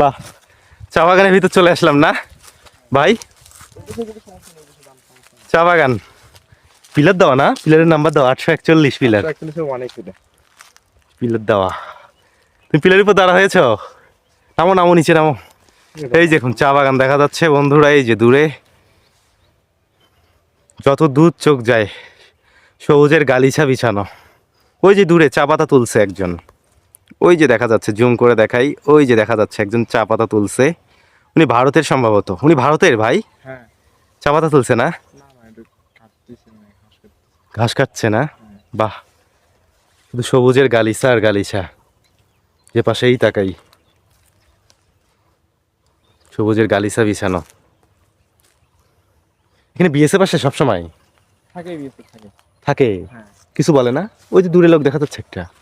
বাহ চা বাগানের ভিতর চলে আসলাম না? ভাই? চা বাগান। পিলার দেওয়া না? পিলারের নাম্বার দেওয়া আটশো একচল্লিশ পিলার। পিলার। দেওয়া। তুমি পিলারের উপর দাঁড়া হয়েছ? নামো নামো নিচে নামো। এই যে এখন চা বাগান দেখা যাচ্ছে বন্ধুরা এই যে দূরে। যত দূর চোখ যায় সবুজের গালিছা বিছানো। ওই যে দূরে চা পাতা তুলছে একজন। ওই যে দেখা যাচ্ছে জুম করে দেখাই ওই যে দেখা যাচ্ছে একজন চা পাতা তুলছে। উনি ভারতের সম্ভবত। উনি ভারতের ভাই? হ্যাঁ। চা পাতা তুলছে না? ঘাস। কাটছে না? বাহ। শুধু সবুজের গালিচা আর গালিচা যে পাশেই তাকাই। সবুজের গালিচা বিছানো। এখানে বিএসএফ আসে সবসময়? থাকে থাকে। থাকে? হ্যাঁ। কিছু বলে না? ওই যে দূরে লোক দেখা যাচ্ছে একটা।